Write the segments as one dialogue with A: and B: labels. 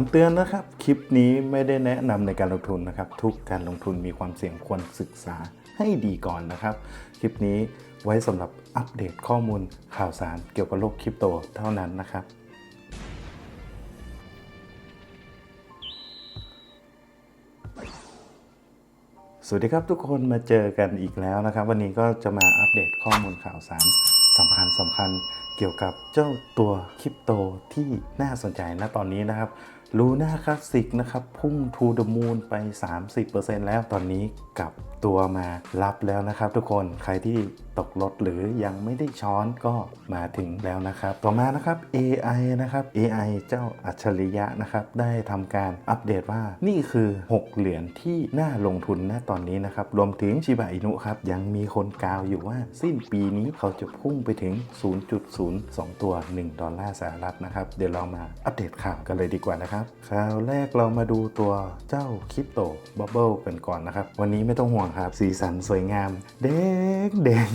A: คำเตือนนะครับ คลิปนี้ไม่ได้แนะนำในการลงทุนนะครับ ทุกการลงทุนมีความเสี่ยงควรศึกษาให้ดีก่อนนะครับ คลิปนี้ไว้สำหรับอัปเดตข้อมูลข่าวสารเกี่ยวกับโลกคริปโตเท่านั้นนะครับสวัสดีครับทุกคนมาเจอกันอีกแล้วนะครับ วันนี้ก็จะมาอัปเดตข้อมูลข่าวสารสำคัญสำคัญเกี่ยวกับเจ้าตัวคริปโตที่น่าสนใจณตอนนี้นะครับ ลูน่าคลาสสิกนะครับ พุ่งทูเดอะมูนไป 30%แล้วตอนนี้กลับตัวมารับแล้วนะครับทุกคนใครที่ ตกรถหรือยังไม่ได้ช้อนก็มาถึงแล้วนะครับ ต่อมานะครับ AI นะครับ AI เจ้าอัจฉริยะนะครับ ได้ทำการอัปเดตว่านี่คือ 6 เหรียญที่น่าลงทุนณตอนนี้นะครับ รวมถึงชิบะอินุครับ ยังมีคนกล่าวอยู่ว่าสิ้นปีนี้เขาจะพุ่งไปถึง 0.02 ตัว 1 ดอลลาร์สหรัฐนะครับ เดี๋ยวเรามาอัปเดตข่าวกันเลยดีกว่านะครับข่าวแรกเรามาดูตัวเจ้าคริปโตบับเบิลกันก่อนนะครับ วันนี้ไม่ต้องห่วงครับ สีสันสวยงามแดงแดง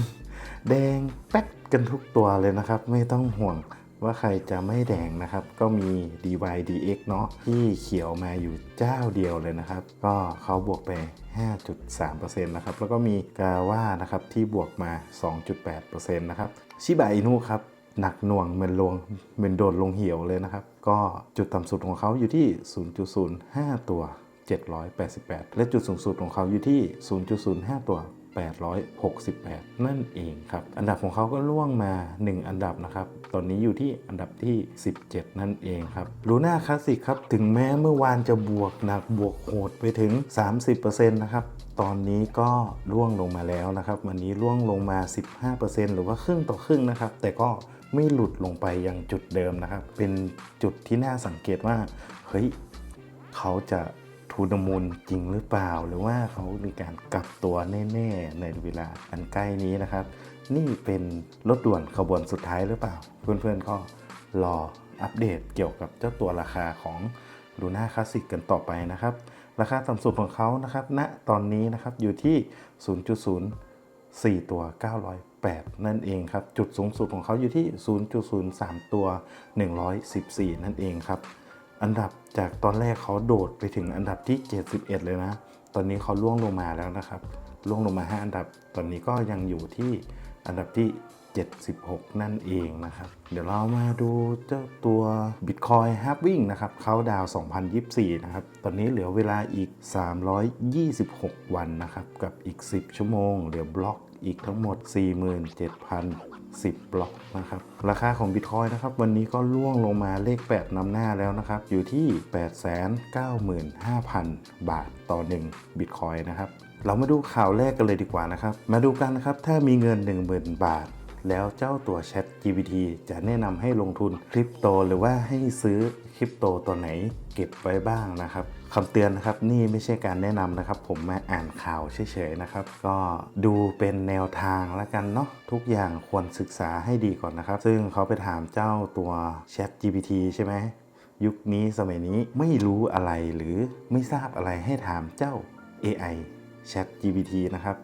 A: แดงแป๊ดกันทุกตัวเลยนะครับ ไม่ต้องห่วงว่าใครจะไม่แดงนะครับ ก็มี DYDX เนาะที่เขียวมาอยู่เจ้าเดียวเลยนะครับ ก็เขาบวกไป 5.3%นะครับ แล้วก็มีกาว่านะครับที่บวกมา 2.8%นะครับ ชิบะอินุครับ หนักหน่วงเหมือนลงเหมือนโดดลงเหี่ยวเลยนะครับ ก็จุดต่ำสุดของเขาอยู่ที่ 0.05 ตัว 788 และจุดสูงสุดของเขาอยู่ที่ 0.05 ตัว 868 นั่นเองครับ อันดับของเขาก็ล่วงมา 1 อันดับนะครับ ตอนนี้อยู่ที่อันดับที่ 17 นั่นเองครับลูน่าคลาสสิกครับ ถึงแม้เมื่อวานจะบวกหนักบวกโหดไปถึง 30%นะครับตอนนี้ก็ร่วงลงมาแล้วนะครับ วันนี้ร่วงลงมา 15%หรือว่าครึ่งต่อครึ่งนะครับ แต่ก็ไม่หลุดลงไปยังจุดเดิมนะครับ เป็นจุดที่น่าสังเกตว่า เฮ้ย เขาจะ ทูนมูลจริงหรือเปล่า หรือว่าเขามีการกลับตัวแน่ๆในเวลาอันใกล้นี้นะครับ นี่เป็นรถด่วนขบวนสุดท้ายหรือเปล่า เพื่อนๆก็รออัปเดตเกี่ยวกับเจ้าตัวราคาของลูน่าคลาสสิกกันต่อไปนะครับ ราคาต่ำสุดของเขานะครับณตอนนี้นะครับอยู่ที่ 0.0 4 ตัว 908 นั่นเองครับ จุดสูงสุดของเขาอยู่ที่ 0.03 ตัว 114 นั่นเองครับ อันดับ จากตอนแรกเขาโดดไปถึงอันดับที่ 71 เลยนะ ตอนนี้เขาล่วงลงมาแล้วนะครับ ล่วงลงมา 5 อันดับ ตอนนี้ก็ยังอยู่ที่อันดับที่ 76 นั่นเองนะครับ เดี๋ยวเรามาดูเจ้าตัว Bitcoin Halving นะครับ เขาดาว 2024 นะครับ ตอนนี้เหลือเวลาอีก 326 วันนะครับ กับอีก 10 ชั่วโมง เหลือบล็อกอีกทั้งหมด 47,000 10 บล็อกนะครับ ราคาของ Bitcoin นะครับ วันนี้ก็ล่วงลงมาเลข 8นำหน้าแล้วนะครับ อยู่ที่ 895,000 บาทต่อ1 Bitcoin นะครับ เรามาดูข่าวแรกกันเลยดีกว่านะครับ มาดูกันนะครับ ถ้ามีเงิน 10,000 บาท แล้วเจ้าตัว Chat GPT จะแนะนำให้ลงทุนคริปโต หรือว่าให้ซื้อคริปโตตัวไหนเก็บไว้บ้างนะครับคำเตือนนะครับนี่ไม่ใช่การแนะนำนะครับ ผมมาอ่านข่าวเฉยๆนะครับ ก็ดูเป็นแนวทางแล้วกันเนาะทุกอย่างควรศึกษาให้ดีก่อนนะครับ ซึ่งเขาไปถามเจ้าตัว Chat GPT ใช่ไหมยุคนี้สมัยนี้ไม่รู้อะไรหรือไม่ทราบอะไรให้ถามเจ้า AI Chat GPT นะครับ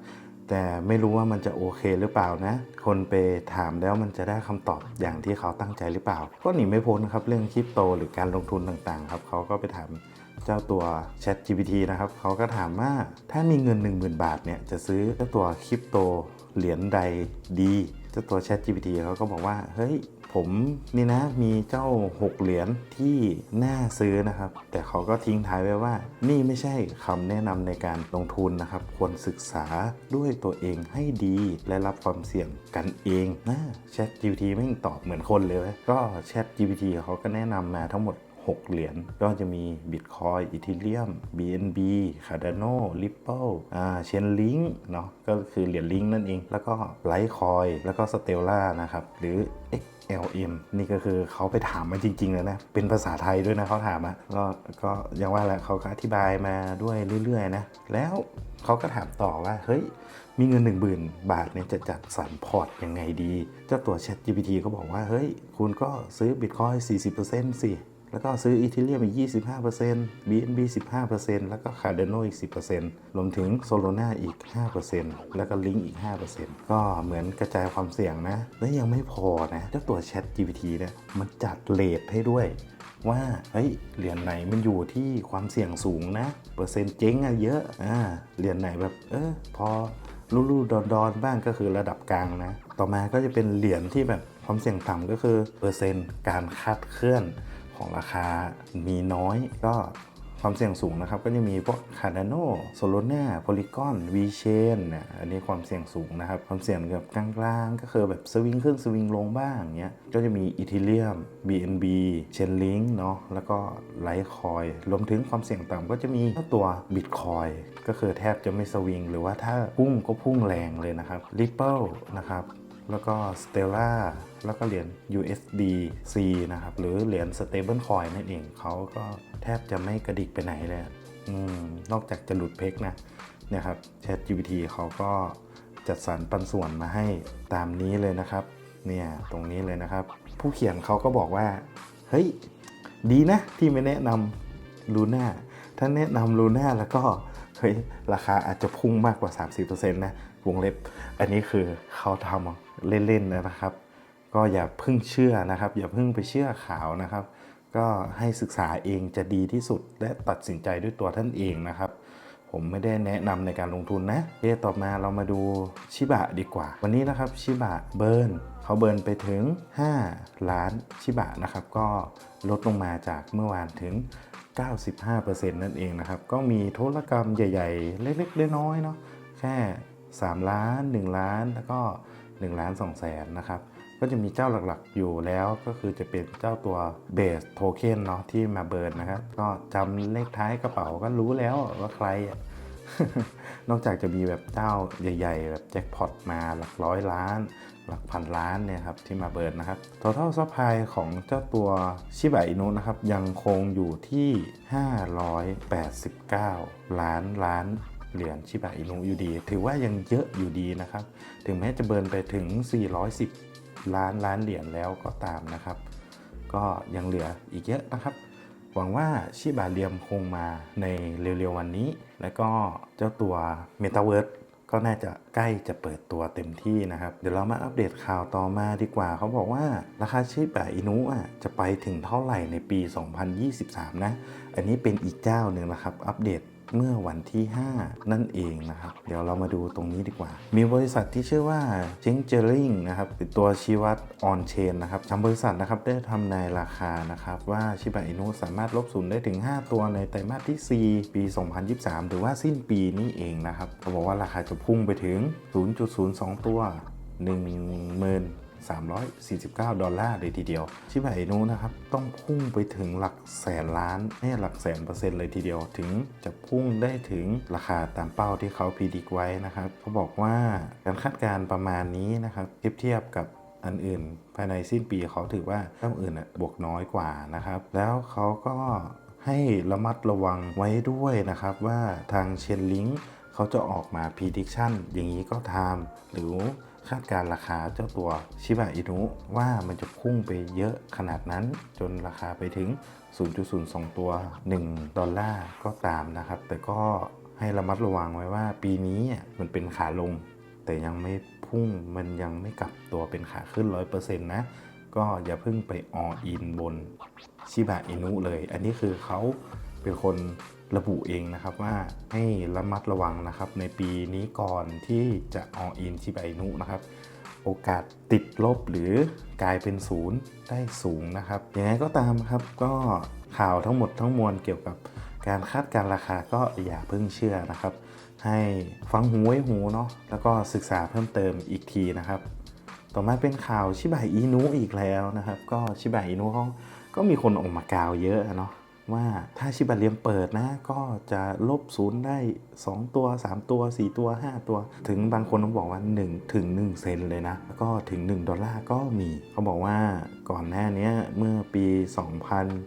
A: แต่ไม่รู้ว่ามันจะโอเคหรือเปล่านะ คนไปถามแล้วมันจะได้คำตอบอย่างที่เขาตั้งใจหรือเปล่า ก็หนีไม่พ้นครับเรื่องคริปโตหรือการลงทุนต่างๆ ครับเขาก็ไปถามเจ้าตัว Chat GPT นะครับเขาก็ถามว่าถ้ามีเงิน 10,000 บาทเนี่ยจะซื้อเจ้าตัวคริปโตเหรียญใดดีเจ้าตัว Chat GPT เขาก็บอกว่าเฮ้ย ผมนี่นะมีเจ้า 6 เหรียญที่น่าซื้อนะครับ แต่เขาก็ทิ้งท้ายไว้ว่า นี่ไม่ใช่คำแนะนำในการลงทุนนะครับ ควรศึกษาด้วยตัวเองให้ดีและรับความเสี่ยงกันเองนะ Chat GPT ไม่ตอบเหมือนคนเลย ก็ Chat GPT เขาก็แนะนำมาทั้งหมด6 เหรียญก็จะมี Bitcoin Ethereum BNB Cardano Ripple อ่า Chainlink เนาะก็คือเหรียญลิงนั่นเอง แล้วก็ Litecoin แล้วก็ Stellar นะครับ หรือ XLM นี่ก็คือเขาไปถามมาจริง ๆ เลยนะ เป็นภาษาไทยด้วยนะเขาถามอะก็ก็ยังว่าแหละเขาก็อธิบายมาด้วยเรื่อย ๆ นะ แล้วเขาก็ถามต่อว่า เฮ้ย มีเงิน 1 0,000 บาทเนี่ยจะจัดสรรพอร์ตยังไงดี เจ้าตัว Chat GPT เขาบอกว่า เฮ้ย คุณก็ซื้อ Bitcoin 40%สิ แล้วก็ซื้อ Ethereum อีก 25% BNB 15%แล้วก็ Cardano อีก 10%รวมถึง Solana อีก 5%แล้วก็ Link อีก 5%ก็เหมือนกระจายความเสี่ยงนะ และยังไม่พอนะเจ้าตัว Chat GPT เนี่ยมันจัดเลทให้ด้วย ว่าเฮ้ยเหรียญไหนมันอยู่ที่ความเสี่ยงสูงนะ เปอร์เซ็นต์เจ๊งอะเยอะอ่าเหรียญไหนแบบเออพอลู่ๆดอนๆบ้างก็คือระดับกลางนะ ต่อมาก็จะเป็นเหรียญที่แบบความเสี่ยงต่ำก็คือเปอร์เซ็นต์การคาดเคลื่อน ของราคามีน้อยก็ความเสี่ยงสูงนะครับก็จะมีพวก Cardano Solana Polygon VChain เนี่ยอันนี้ความเสี่ยงสูงนะครับ ความเสี่ยงแบบกลางๆ ก็คือแบบสวิงขึ้นสวิงลงบ้างเงี้ยก็จะมี Ethereum BNB Chainlink เนาะแล้วก็ Litecoin รวมถึงความเสี่ยงต่ำก็จะมีตัว Bitcoin ก็คือแทบจะไม่สวิง หรือว่าถ้าพุ่งก็พุ่งแรงเลยนะครับ Ripple นะครับ แล้วก็ Stellar แล้วก็เหรียญ USDC นะครับ หรือเหรียญ Stable Coin นั่นเองเขาก็แทบจะไม่กระดิกไปไหนเลยอนอกจากจะหลุดเพกนะเนี่ยครับ ChatGPT เขาก็จัดสรรปันส่วนมาให้ตามนี้เลยนะครับ เนี่ยตรงนี้เลยนะครับ ผู้เขียนเขาก็บอกว่า เฮ้ย ดีนะที่ไม่แนะนำลูน่าถ้าแนะนำลูน่าแล้วก็เฮ้ยราคาอาจจะพุ่งมากกว่า 30%นะวงเล็บ อันนี้คือเขาทำ เล่นๆนะครับ ก็อย่าเพิ่งเชื่อนะครับ อย่าเพิ่งไปเชื่อข่าวนะครับ ก็ให้ศึกษาเองจะดีที่สุด และตัดสินใจด้วยตัวท่านเองนะครับ ผมไม่ได้แนะนำในการลงทุนนะเรื่องต่อมาเรามาดูชิบะดีกว่า วันนี้นะครับชิบะเบิร์นเขาเบิร์นไปถึง 5 ล้านชิบะนะครับ ก็ลดลงมาจากเมื่อวานถึง95%นั่นเองนะครับ ก็มีธุรกรรมใหญ่ ๆ เล็กๆน้อยๆเนาะแค่ 3 ล้าน 1 ล้าน แล้วก็ 1ล้าน2แสนนะครับก็จะมีเจ้าหลักๆอยู่แล้วก็คือจะเป็นเจ้าตัวเบสโทเค็นเนาะที่มาเบิร์นนะครับก็จำเลขท้ายกระเป๋าก็รู้แล้วว่าใคร นอกจากจะมีแบบเจ้าใหญ่ๆ แบบแจ็คพอตมาหลักร้อยล้าน หลักพันล้านเนี่ยครับที่มาเบิร์นนะครับ total supply ของเจ้าตัวชิบะอินุนะครับยังคงอยู่ที่ 589 ล้านล้าน เหรียญชิบะอินุอยู่ดี ถือว่ายังเยอะอยู่ดีนะครับ ถึงแม้จะเบินไปถึง 410 ล้านล้านเหรียญแล้วก็ตามนะครับ ก็ยังเหลืออีกเยอะนะครับ หวังว่าชิบาเรียมคงมาในเร็วๆวันนี้ แล้วก็เจ้าตัว Metaverse ก็น่าจะใกล้จะเปิดตัวเต็มที่นะครับ เดี๋ยวเรามาอัปเดตข่าวต่อมาดีกว่า เขาบอกว่าราคาชิบะอินุอะจะไปถึงเท่าไหร่ในปี 2023 นะ อันนี้เป็นอีกเจ้าหนึ่งนะครับ อัปเดต เมื่อวันที่ 5 นั่นเองนะครับ เดี๋ยวเรามาดูตรงนี้ดีกว่า มีบริษัทที่ชื่อว่า j i n g e r i n g นะครับเป็นตัวชี้วัด on chain นะครับทางบริษัทนะครับได้ทำนราคานะครับว่าชิบะอินุสามารถลบศูนย์ได้ถึง 5 ตัวในไตรมาสที่ 4 ปี 2023 หรือว่าสิ้นปีนี้เองนะครับเขาบอกว่าราคาจะพุ่งไปถึง 0.02 ตัว1 349 ดอลลาร์เลยทีเดียว ชิบะอินุนะครับ ต้องพุ่งไปถึงหลักแสนล้านเนี่ยหลักแสนเปอร์เซ็นต์เลยทีเดียว ถึงจะพุ่งได้ถึงราคาตามเป้าที่เขาพิจิกไว้นะครับเขาบอกว่าการคาดการณ์ประมาณนี้นะครับเทียบเทียบกับอันอื่น ภายในสิ้นปีเขาถือว่าเจ้าอื่นน่ะบวกน้อยกว่านะครับ แล้วเขาก็ให้ระมัดระวังไว้ด้วยนะครับ ว่าทางเชนลิงเขาจะออกมา prediction อย่างนี้ก็ทำหรือ คาดการราคาเจ้าตัวชิบะอินุว่ามันจะพุ่งไปเยอะขนาดนั้น จนราคาไปถึง 0.02 ตัว 1 ดอลลาร์ก็ตามนะครับ แต่ก็ให้ระมัดระวังไว้ว่าปีนี้มันเป็นขาลง แต่ยังไม่พุ่งมันยังไม่กลับตัวเป็นขาขึ้น 100%นะ ก็อย่าเพิ่งไปออินบนชิบะอินุเลย อันนี้คือเขา เป็นคนระบุเองนะครับว่าให้ระมัดระวังนะครับในปีนี้ก่อนที่จะอออินชิบะอินุนะครับ โอกาสติดลบหรือกลายเป็นศูนย์ได้สูงนะครับยังไงก็ตามครับก็ข่าวทั้งหมดทั้งมวลเกี่ยวกับการคาดการณ์ราคาก็อย่าเพิ่งเชื่อนะครับ ให้ฟังหูไว้หูเนาะแล้วก็ศึกษาเพิ่มเติมอีกทีนะครับ ต่อมาเป็นข่าวชิบะอินุอีกแล้วนะครับ ก็ชิบะอินุเขาก็มีคนออกมากล่าวเยอะเนาะ ว่าถ้าชิบะเลียมเปิดนะ ก็จะลบศูนย์ได้ 2 ตัว 3 ตัว 4 ตัว 5 ตัว ถึงบางคนต้องบอกว่า 1 ถึง 1 เซนเลยนะ แล้วก็ถึง 1 ดอลลาร์ก็มี เขาบอกว่าก่อนหน้านี้เมื่อปี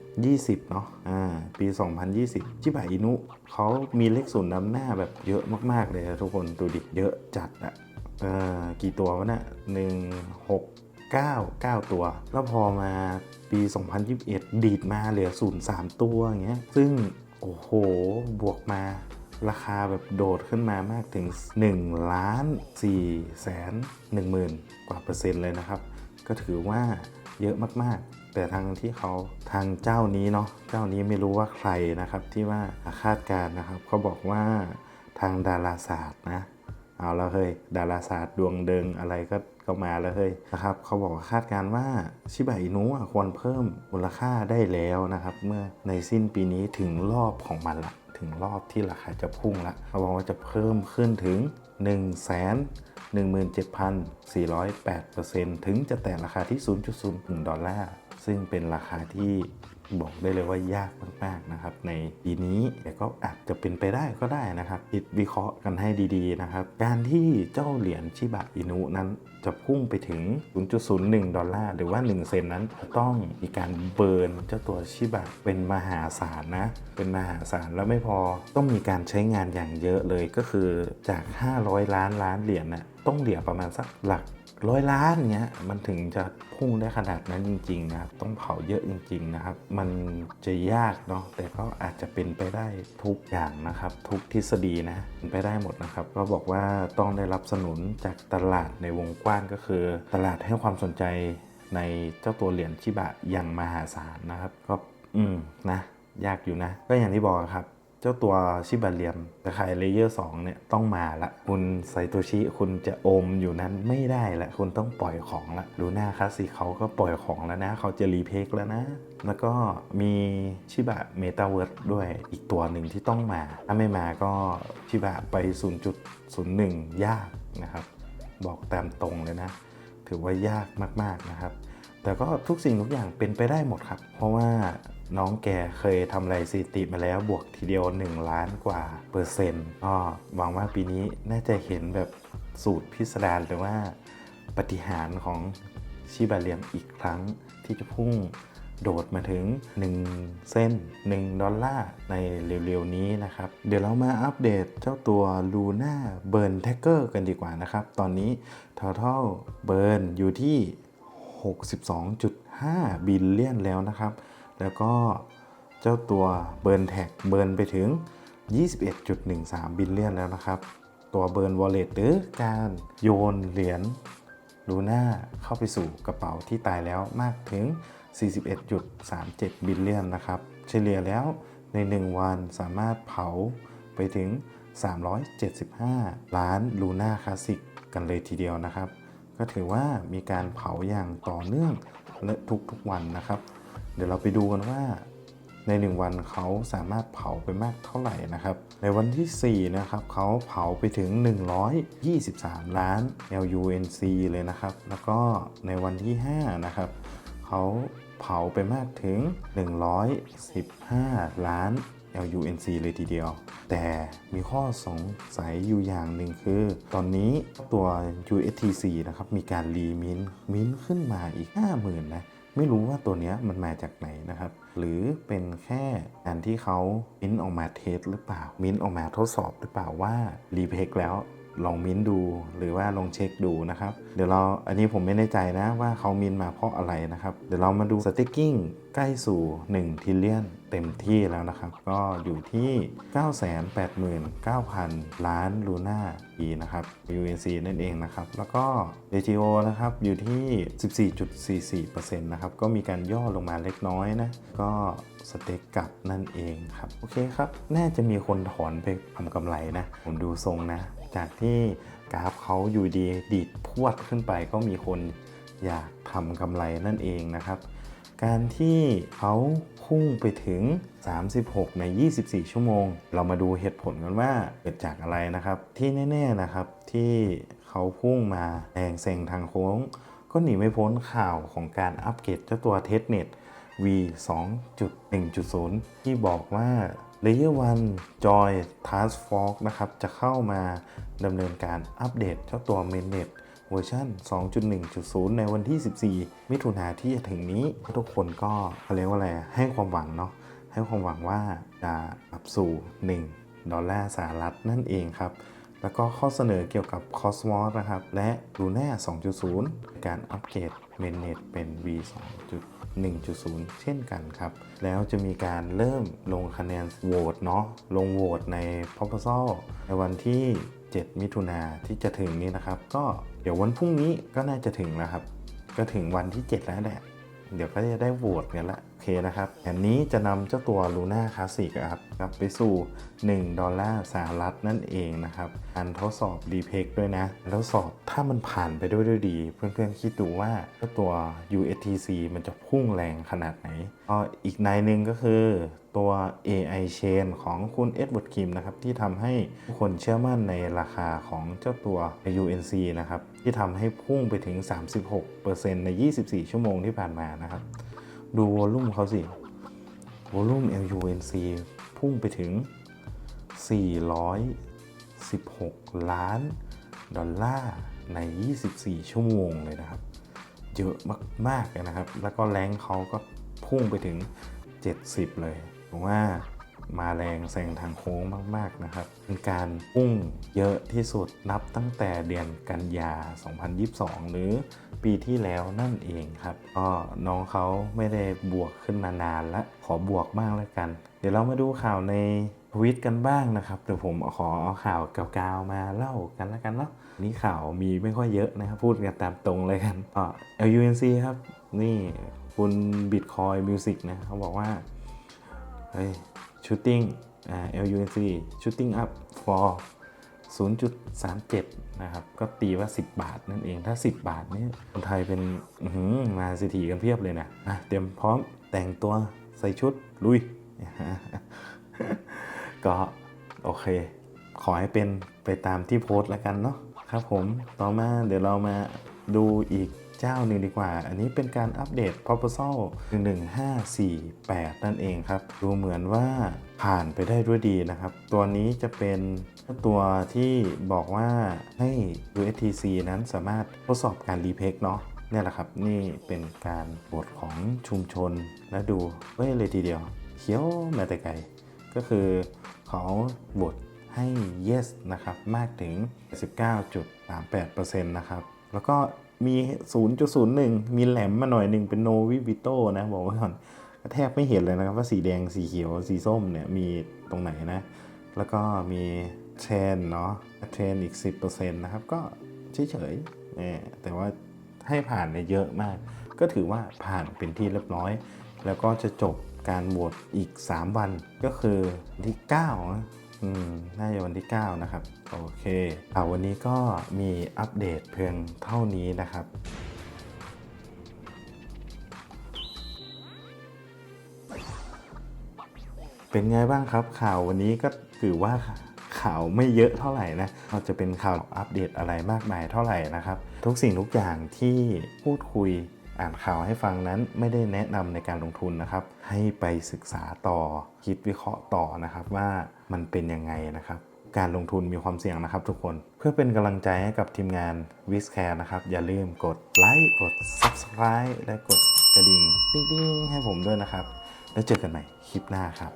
A: 2020 เนาะอ่าปี 2020 ชิบะอินุเขามีเลขศูนย์นำหน้าแบบเยอะมากๆเลยนะทุกคนดูดิเยอะจัดอะเอ่อกี่ตัววะเนี่ยหนึ่งหก9 9ตัว แล้วพอมา ปี 2021 ดีดมาเหลือ 0 3 ตัวอย่างเงี้ย ซึ่ง โอ้โห บวกมาราคาแบบโดดขึ้นมามากถึง1ล้าน4แสน1หมื่นกว่าเปอร์เซ็นต์เลยนะครับ ก็ถือว่าเยอะมากๆ แต่ทางที่เขาทางเจ้านี้เนาะเจ้านี้ไม่รู้ว่าใครนะครับที่ว่าคาดการณ์นะครับเขาบอกว่าทางดาราศาสตร์นะ เอาแล้วเฮ้ยดาราศาสตร์ดวงเดิงอะไรก็ ก็มาแล้วเฮ้ยนะครับเขาบอกว่าคาดการณ์ว่าชิบะอินุควรเพิ่มมูลค่าได้แล้วนะครับ เมื่อในสิ้นปีนี้ถึงรอบของมันละถึงรอบที่ราคาจะพุ่งละเขาบอกว่าจะเพิ่มขึ้นถึง1 1 7 4 0 8ถึงจะแตะราคาที่ 0.01 ดอลลาร์ ซึ่งเป็นราคาที่ บอกได้เลยว่ายากมากๆนะครับในปีนี้แต่ก็อาจจะเป็นไปได้ก็ได้นะครับคิดวิเคราะห์กันให้ดีๆนะครับ การที่เจ้าเหรียญชิบะอินุนั้นจะพุ่งไปถึง 0.01 ดอลลาร์ หรือว่า 1 เซนนั้นจะต้องมีการเบิร์นเจ้าตัวชิบะเป็นมหาศาลนะ เป็นมหาศาลแล้วไม่พอต้องมีการใช้งานอย่างเยอะเลยก็คือจาก 500 ล้านล้านเหรียญนะต้องเหลือประมาณสักหลัก ร้อยล้านเงี้ยมันถึงจะพุ่งได้ขนาดนั้นจริงๆนะครับต้องเผาเยอะจริง ๆนะครับ มันจะยากเนาะแต่ก็อาจจะเป็นไปได้ทุกอย่างนะครับ ทุกทฤษฎีนะเป็นไปได้หมดนะครับ ก็บอกว่าต้องได้รับสนุนจากตลาดในวงกว้างก็คือ ตลาดให้ความสนใจในเจ้าตัวเหรียญชิบะอย่างมหาศาลนะครับ ก็อืมนะ ยากอยู่นะ ก็อย่างที่บอกครับ เจ้าตัวชิบะเรียมตะไคร่เลเยอร์2เนี่ยต้องมาละ คุณไซโตชิคุณจะอมอยู่นั้นไม่ได้ละ คุณต้องปล่อยของละดูหน้าคลาสสิเขาก็ปล่อยของแล้วนะ เขาจะรีเพคแล้วนะ แล้วก็มีชิบะเมตาเวิร์ดด้วยอีกตัวหนึ่งที่ต้องมา ถ้าไม่มาก็ชิบะไป 0.01 ยากนะครับ บอกตามตรงเลยนะ ถือว่ายากมากๆนะครับ แต่ก็ทุกสิ่งทุกอย่างเป็นไปได้หมดครับ เพราะว่าน้องแกเคยทำไรสถิติมาแล้วบวกทีเดียว 1 ล้านกว่าเปอร์เซ็นต์ก็หวังว่าปีนี้น่าจะเห็นแบบสูตรพิสดารหรือว่าปฏิหารของชิบาเลียมอีกครั้งที่จะพุ่งโดดมาถึง 1 เส้น 1 ดอลลาร์ในเร็วๆนี้นะครับ เดี๋ยวเรามาอัปเดตเจ้าตัว Luna Burn Tracker กันดีกว่านะครับ ตอนนี้ Total Burn อยู่ที่ 62.5 บิลเลียนแล้วนะครับ แล้วก็เจ้าตัวเบิร์นแท็กเบิร์นไปถึง 21.13 บิลเลียนแล้วนะครับ ตัวเบิร์นวอลเล็ตหรือการโยนเหรียญลูน่าเข้าไปสู่กระเป๋าที่ตายแล้วมากถึง 41.37 บิลเลียนนะครับ เฉลี่ยแล้วใน 1 วันสามารถเผาไปถึง 375 ล้านลูน่าคลาสสิกกันเลยทีเดียวนะครับ ก็ถือว่ามีการเผาอย่างต่อเนื่องและทุกๆวันนะครับ เดี๋ยวเราไปดูกันว่าใน 1 วันเขาสามารถเผาไปมากเท่าไหร่นะครับ ในวันที่ 4 นะครับเขาเผาไปถึง 123 ล้าน LUNC เลยนะครับ แล้วก็ในวันที่ 5 นะครับเขาเผาไปมากถึง 115 ล้าน LUNC เลยทีเดียว แต่มีข้อสงสัยอยู่อย่างหนึ่งคือ ตอนนี้ตัว USTC นะครับ มีการรีมินมินขึ้นมาอีก 50,000 นะ ไม่รู้ว่าตัวเนี้ยมันมาจากไหนนะครับ หรือเป็นแค่อันที่เขามินออกมาเทสหรือเปล่า มินออกมาทดสอบหรือเปล่าว่ารีเพคแล้วลองมิ้นดูหรือว่าลองเช็คดูนะครับ เดี๋ยวเราอันนี้ผมไม่แน่ใจนะว่าเขามิ้นมาเพราะอะไรนะครับ เดี๋ยวเรามาดูสติ๊กกิ้ง ใกล้สู่ 1 ทิลเลียนเต็มที่แล้วนะครับ ก็อยู่ที่ 989,000 ล้านลูน่าอีนะครับ UNC นั่นเองนะครับ แล้วก็ ATO นะครับ อยู่ที่ 14.44%นะครับ ก็มีการย่อลงมาเล็กน้อยนะ ก็สเต็กกลับนั่นเองครับ โอเคครับ น่าจะมีคนถอนไปทำกำไรนะ ผมดูทรงนะ จากที่กราฟเขาอยู่ดีดีดพวดขึ้นไปก็มีคนอยากทำกำไรนั่นเองนะครับ การที่เขาพุ่งไปถึง 36 ใน 24 ชั่วโมง เรามาดูเหตุผลกันว่าเกิดจากอะไรนะครับ ที่แน่ๆนะครับที่เขาพุ่งมาแรงเซงทางโค้ง ก็หนีไม่พ้นข่าวของการอัปเกรดเจ้าตัวเทสเน็ต V 2.1.0 ที่บอกว่า Layer 1 Joy Task Force นะครับ จะเข้ามาดำเนินการอัปเดตเจ้าตัว Mainnet เวอร์ชัน2.1.0 ในวันที่ 14 มิถุนาที่จะถึงนี้ทุกคนก็เขาเรียกว่าอะไรให้ความหวังเนาะให้ความหวังว่าจะปรับสู่ 1 ดอลลาร์สหรัฐนั่นเองครับ แล้วก็ข้อเสนอเกี่ยวกับ Cosmos นะครับ และ Luna 2.0 การอัปเกรด Mainnet เป็น V 2 1.0 เช่นกันครับ แล้วจะมีการเริ่มลงคะแนนโหวตเนาะลงโหวตใน Proposal ในวันที่ 7 มิถุนาที่จะถึงนี้นะครับ ก็เดี๋ยววันพรุ่งนี้ก็น่าจะถึงแล้วครับ ก็ถึงวันที่ 7 แล้วแหละเดี๋ยวก็จะได้โหวตกันละ เคนะครับแผนนี้จะนำเจ้าตัว Luna Classic ครับกลับไปสู่ 1 ดอลลาร์สหรัฐนั่นเองนะครับการทดสอบ d p e c ด้วยนะทดสอบถ้ามันผ่านไปด้วยด,วยดี เพื่อนๆคิดดูว่าเจ้าตัว USTC มันจะพุ่งแรงขนาดไหนก็อีกในหนึ่งก็คือตัว AI Chain ของคุณเอ็ดเวิร์ดคิมนะครับที่ทำให้คนเชื่อมั่นในราคาของเจ้าตัว UNC นะครับที่ทำให้พุ่งไปถึง 36%ใน 24 ชั่วโมงที่ผ่านมานะครับ ดูวอลลุ่มเขาสิ วอลลุ่ม LUNC พุ่งไปถึง 416 ล้าน ดอลลาร์ ใน 24 ชั่วโมงเลยนะครับ เยอะมากๆเลยนะครับ แล้วก็แรงเขาก็พุ่งไปถึง 70 เลยผมว่า มาแรงแซงทางโค้งมาก ๆ นะครับ เป็นการพุ่งเยอะที่สุดนับตั้งแต่เดือนกันยา 2022 หรือปีที่แล้วนั่นเองครับ ก็น้องเขาไม่ได้บวกขึ้นมานานล้วขอบวกบ้างแล้วกัน เดี๋ยวเรามาดูข่าวในทวิตกันบ้างนะครับเดี๋ยวผมขอเอาข่าวเก่าๆมาเล่ากันแล้วกันเนาะนี่ข่าวมีไม่ค่อยเยอะนะครับ พูดกันตามตรงเลยกันอ่า LUNC ครับ นี่คุณ Bitcoin Music นะเขาบอกว่าเฮ้ย shooting อ่า LUNC shooting up for 0.37 นะครับ ก็ตีว่า 10 บาทนั่นเอง ถ้า 10 บาทนี่คนไทยเป็นมาสิทีกันเพียบเลยนะะเตรียมพร้อมแต่งตัวใส่ชุด ลุย ก็โอเค ขอให้เป็นไปตามที่โพสต์แล้วกันเนาะครับผม ต่อมาเดี๋ยวเรามาดูอีก เจ้าหนึ่งดีกว่า อันนี้เป็นการอัปเดต proposal 11548 นั่นเองครับ ดูเหมือนว่าผ่านไปได้ด้วยดีนะครับ ตัวนี้จะเป็นตัวที่บอกว่าให้ USTC นั้นสามารถทดสอบการรีเพกเนาะนี่แหละครับ นี่เป็นการบทของชุมชนและดูเว้ยเลยทีเดียว เขียวมาแต่ไกล ก็คือเขาบทให้ yes นะครับ มากถึง 19.38%นะครับ แล้วก็ มี 0.01 มีแหลมมาหน่อยหนึ่งเป็น no v i v i t o นะบอกไว้ก่อนแทบไม่เห็นเลยนะครับว่าสีแดงสีเขียวสีส้มเนี่ยมีตรงไหนนะ แล้วก็มีเทรนเนาะเทรนอีก 10%นะครับก็เฉยๆเออแต่ว่าให้ผ่านเนี่ยเยอะมาก ก็ถือว่าผ่านเป็นที่เรียบร้อย แล้วก็จะจบการโหวตอีก 3 วันก็คือที่9 อืมน่าจะวันที่ 9 นะครับ โอเคอ่าวันนี้ก็มีอัปเดตเพียงเท่านี้นะครับเป็นไงบ้างครับ ข่าววันนี้ก็ถือว่าข่าวไม่เยอะเท่าไหร่นะเราจะเป็นข่าวอัปเดตอะไรมากมายเท่าไหร่นะครับ ทุกสิ่งทุกอย่างที่พูดคุย อ่านข่าวให้ฟังนั้นไม่ได้แนะนำในการลงทุนนะครับ ให้ไปศึกษาต่อคิดวิเคราะห์ต่อนะครับว่ามันเป็นยังไงนะครับ การลงทุนมีความเสี่ยงนะครับทุกคน เพื่อเป็นกำลังใจให้กับทีมงาน w i s c a r e นะครับ อย่าลืมกดไลค์กด Subscribe และกดกระดิ่งติ๊งๆให้ผมด้วยนะครับ แล้วเจอกันใหม่คลิปหน้าครับ